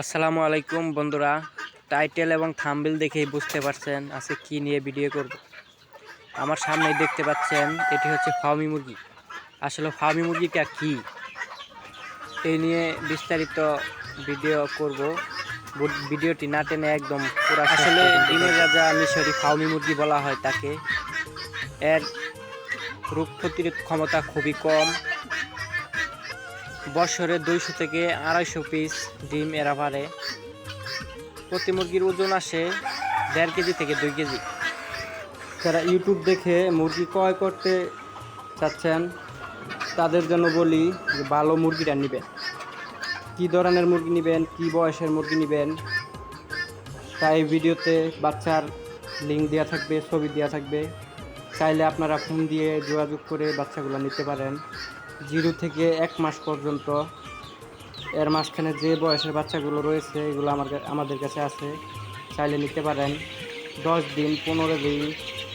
আসসালামু আলাইকুম বন্ধুরা। টাইটেল এবং থাম্বেল দেখেই বুঝতে পারছেন আজকে কি নিয়ে ভিডিও করব। আমার সামনে দেখতে পাচ্ছেন এটি হচ্ছে ফার্মি মুরগি। আসলে ফার্মি মুরগিটা কি? এই নিয়ে বিস্তারিত ভিডিও করব। ভিডিওটি না টেনে একদম পুরো আসলে ডিমের রাজা মিশরি ফার্মি মুরগি বলা হয় তাকে। এর রোগ প্রতিরোধ ক্ষমতা খুবই কম। বছরে দুইশো থেকে আড়াইশো পিস ডিম এরা পারে। প্রতি মুরগির ওজন আসে দেড় কেজি থেকে দুই কেজি। যারা ইউটিউব দেখে মুরগি ক্রয় করতে চাচ্ছেন, তাদের জন্য বলি যে ভালো মুরগিটা নেবেন। কী ধরনের মুরগি নেবেন, কী বয়সের মুরগি নেবেন তাই ভিডিওতে বাচ্চার লিঙ্ক দেওয়া থাকবে, ছবি দেওয়া থাকবে। চাইলে আপনারা ফোন দিয়ে যোগাযোগ করে বাচ্চাগুলো নিতে পারেন। জিরো থেকে এক মাস পর্যন্ত। এর মাঝখানে যে বয়সের বাচ্চাগুলো রয়েছে, এগুলো আমার আমাদের কাছে আছে। চাইলে নিতে পারেন। দশ দিন, পনেরো দিন,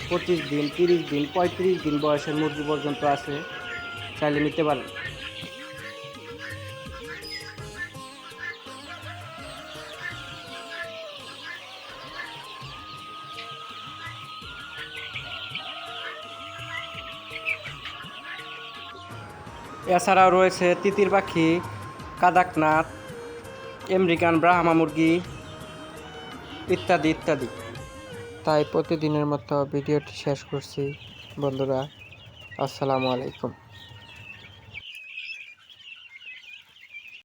পঁচিশ দিন, তিরিশ দিন, পঁয়ত্রিশ দিন বয়সের মুরগি পর্যন্ত আছে। চাইলে নিতে পারেন। এছাড়াও রয়েছে তিতির পাখি, কাদাকনাথ, আমেরিকান ব্রাহ্মা মুরগি ইত্যাদি ইত্যাদি। তাই প্রতিদিনের মতো ভিডিওটি শেষ করছি। বন্ধুরা, আসসালামু আলাইকুম।